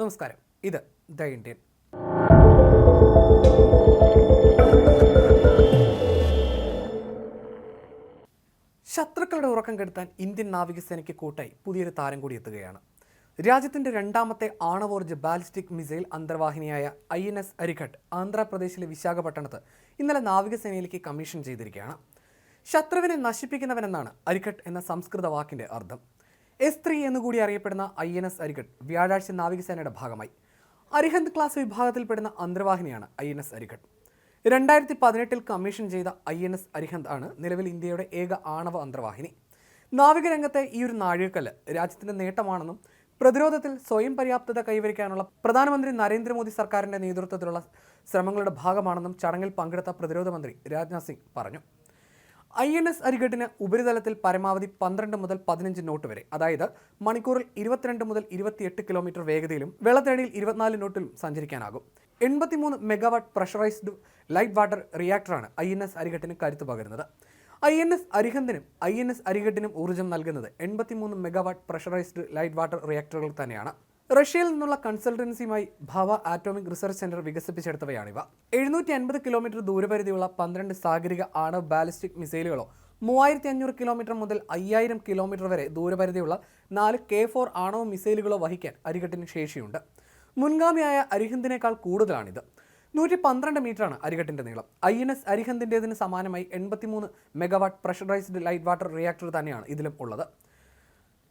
നമസ്കാരം. ഇത് the Indian. ശത്രുക്കളുടെ ഉറക്കം കെടുത്താൻ ഇന്ത്യൻ നാവികസേനയ്ക്ക് കൂട്ടായി പുതിയൊരു താരം കൂടി എത്തുകയാണ്. രാജ്യത്തിന്റെ രണ്ടാമത്തെ ആണവോർജ ബാലിസ്റ്റിക് മിസൈൽ അന്തർവാഹിനിയായ ഐ എൻ എസ് അരിഘട്ട് ആന്ധ്രാപ്രദേശിലെ വിശാഖപട്ടണത്ത് ഇന്നലെ നാവികസേനയിലേക്ക് കമ്മീഷൻ ചെയ്തിരിക്കുകയാണ്. ശത്രുവിനെ നശിപ്പിക്കുന്നവനെന്നാണ് അരിഘട്ട് എന്ന സംസ്കൃത വാക്കിന്റെ അർത്ഥം. എസ് ത്രീ എന്നുകൂടി അറിയപ്പെടുന്ന ഐ എൻ എസ് അരികട്ട് വ്യാഴാഴ്ച നാവികസേനയുടെ ഭാഗമായി. അരിഹന്ത് ക്ലാസ് വിഭാഗത്തിൽപ്പെടുന്ന അന്തർവാഹിനിയാണ് ഐ എൻ എസ് അരികട്ട് രണ്ടായിരത്തി പതിനെട്ടിൽ കമ്മീഷൻ ചെയ്ത ഐ എൻ എസ് അരിഹന്ത് ആണ് നിലവിൽ ഇന്ത്യയുടെ ഏക ആണവ അന്തർവാഹിനി. നാവികരംഗത്തെ ഈ ഒരു നാഴികക്കല്ല് രാജ്യത്തിന്റെ നേട്ടമാണെന്നും പ്രതിരോധത്തിൽ സ്വയം പര്യാപ്തത കൈവരിക്കാനുള്ള പ്രധാനമന്ത്രി നരേന്ദ്രമോദി സർക്കാരിന്റെ നേതൃത്വത്തിലുള്ള ശ്രമങ്ങളുടെ ഭാഗമാണെന്നും ചടങ്ങിൽ പങ്കെടുത്ത പ്രതിരോധ മന്ത്രി രാജ്നാഥ് സിംഗ് പറഞ്ഞു. ഐ എൻ എസ് അരികട്ടിന് ഉപരിതലത്തിൽ പരമാവധി പന്ത്രണ്ട് മുതൽ പതിനഞ്ച് നോട്ട് വരെ. അതായത് മണിക്കൂറിൽ ഇരുപത്തിരണ്ട് മുതൽ ഇരുപത്തിയെട്ട് കിലോമീറ്റർ വേഗതയിലും വെള്ളത്തേടിയിൽ ഇരുപത്തിനാല് നോട്ടിലും സഞ്ചരിക്കാനാകും. എൺപത്തിമൂന്ന് മെഗാവാട്ട് പ്രഷറൈസ്ഡ് ലൈറ്റ് വാട്ടർ റിയാക്ടറാണ് ഐ എൻ എസ് അരികട്ടിന് കരുത്ത് പകരുന്നത്. ഐ എൻ എസ് അരിഹന്തിനും ഐ എൻ എസ് അരികട്ടിനും ഊർജം നൽകുന്നത് എൺപത്തിമൂന്ന് മെഗാവാട്ട് പ്രഷറൈസ്ഡ് ലൈറ്റ് വാട്ടർ റിയാക്ടറുകൾ തന്നെയാണ്. റഷ്യയിൽ നിന്നുള്ള കൺസൾട്ടൻസിയുമായി ഭവ ആറ്റോമിക് റിസർച്ച് സെന്റർ വികസിപ്പിച്ചെടുത്തവയാണിവ. എഴുന്നൂറ്റി അൻപത് കിലോമീറ്റർ ദൂരപരിധിയുള്ള പന്ത്രണ്ട് സാഗരിക ആണവ ബാലിസ്റ്റിക് മിസൈലുകളോ മൂവായിരത്തി അഞ്ഞൂറ് കിലോമീറ്റർ മുതൽ അയ്യായിരം കിലോമീറ്റർ വരെ ദൂരപരിധിയുള്ള നാല് കെ ഫോർ ആണവ മിസൈലുകളോ വഹിക്കാൻ അരികട്ടിന് ശേഷിയുണ്ട്. മുൻഗാമിയായ അരിഹന്തിനേക്കാൾ കൂടുതലാണിത്. നൂറ്റി പന്ത്രണ്ട് മീറ്ററാണ് അരികട്ടിന്റെ നീളം. ഐ എൻ എസ് അരിഹന്തിന്റെതിന് സമാനമായി എൺപത്തിമൂന്ന് megawatt pressurised light water reactor തന്നെയാണ് ഇതിലും ഉള്ളത്.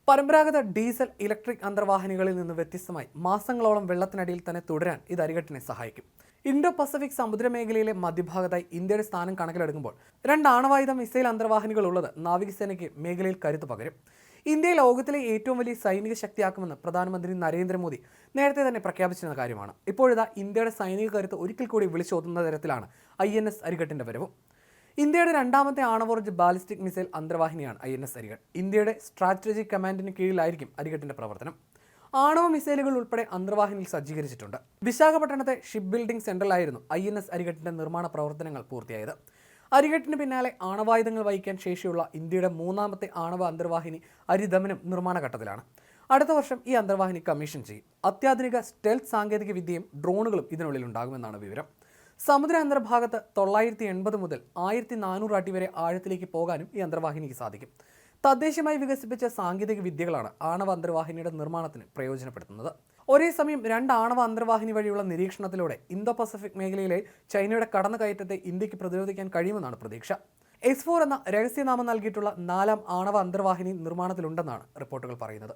പരമ്പരാഗത ഡീസൽ ഇലക്ട്രിക് അന്തർവാഹിനികളിൽ നിന്ന് വ്യത്യസ്തമായി മാസങ്ങളോളം വെള്ളത്തിനടിയിൽ തന്നെ തുടരാൻ ഇത് അരികട്ടിനെ സഹായിക്കും. ഇൻഡോ പസഫിക് സമുദ്രമേഖലയിലെ മധ്യഭാഗത്തായി ഇന്ത്യയുടെ സ്ഥാനം കണക്കിലെടുക്കുമ്പോൾ രണ്ട് ആണവായുധ മിസൈൽ അന്തർവാഹിനികൾ ഉള്ളത് നാവികസേനയ്ക്ക് മേഖലയിൽ കരുത്ത് പകരും. ഇന്ത്യയെ ലോകത്തിലെ ഏറ്റവും വലിയ സൈനിക ശക്തിയാക്കുമെന്ന് പ്രധാനമന്ത്രി നരേന്ദ്രമോദി നേരത്തെ തന്നെ പ്രഖ്യാപിച്ചിരുന്ന കാര്യമാണ്. ഇപ്പോഴിതാ ഇന്ത്യയുടെ സൈനിക കരുത്ത് ഒരിക്കൽ കൂടി വിളിച്ചോതുന്ന തരത്തിലാണ് ഐ എൻ എസ് അരികട്ടിന്റെ വരവും. ഇന്ത്യയുടെ രണ്ടാമത്തെ ആണവോർജ് ബാലിസ്റ്റിക് മിസൈൽ അന്തർവാഹിനിയാണ് ഐ എൻ എസ് അരിഘട്ട് ഇന്ത്യയുടെ സ്ട്രാറ്റജിക് കമാൻഡിന് കീഴിലായിരിക്കും അരികട്ടിന്റെ പ്രവർത്തനം. ആണവ മിസൈലുകൾ ഉൾപ്പെടെ അന്തർവാഹിനിയിൽ സജ്ജീകരിച്ചിട്ടുണ്ട്. വിശാഖപട്ടണത്തെ ഷിപ്പ് ബിൽഡിംഗ് സെന്ററിലായിരുന്നു ഐ എൻ എസ് അരികട്ടിന്റെ നിർമ്മാണ പ്രവർത്തനങ്ങൾ പൂർത്തിയായത്. അരികട്ടിന് പിന്നാലെ ആണവായുധങ്ങൾ വഹിക്കാൻ ശേഷിയുള്ള ഇന്ത്യയുടെ മൂന്നാമത്തെ ആണവ അന്തർവാഹിനി അരിദമനം നിർമ്മാണ ഘട്ടത്തിലാണ്. അടുത്ത വർഷം ഈ അന്തർവാഹിനി കമ്മീഷൻ ചെയ്യും. അത്യാധുനിക സ്റ്റെൽത്ത് സാങ്കേതിക വിദ്യയും ഡ്രോണുകളും ഇതിനുള്ളിൽ ഉണ്ടാകുമെന്നാണ് വിവരം. സമുദ്ര ഭാഗത്ത് തൊള്ളായിരത്തി എൺപത് മുതൽ ആയിരത്തി നാനൂറ് അടി വരെ ആഴത്തിലേക്ക് പോകാനും ഈ അന്തർവാഹിനിക്ക് സാധിക്കും. തദ്ദേശമായി വികസിപ്പിച്ച സാങ്കേതിക വിദ്യകളാണ് ആണവ അന്തർവാഹിനിയുടെ നിർമ്മാണത്തിന് പ്രയോജനപ്പെടുത്തുന്നത്. ഒരേ സമയം രണ്ട് ആണവ അന്തർവാഹിനി വഴിയുള്ള നിരീക്ഷണത്തിലൂടെ ഇന്തോ പസഫിക് മേഖലയിലെ ചൈനയുടെ കടന്നുകയറ്റത്തെ ഇന്ത്യയ്ക്ക് പ്രതിരോധിക്കാൻ കഴിയുമെന്നാണ് പ്രതീക്ഷ. എസ് ഫോർ എന്ന രഹസ്യനാമം നൽകിയിട്ടുള്ള നാലാം ആണവ അന്തർവാഹിനി നിർമ്മാണത്തിലുണ്ടെന്നാണ് റിപ്പോർട്ടുകൾ പറയുന്നത്.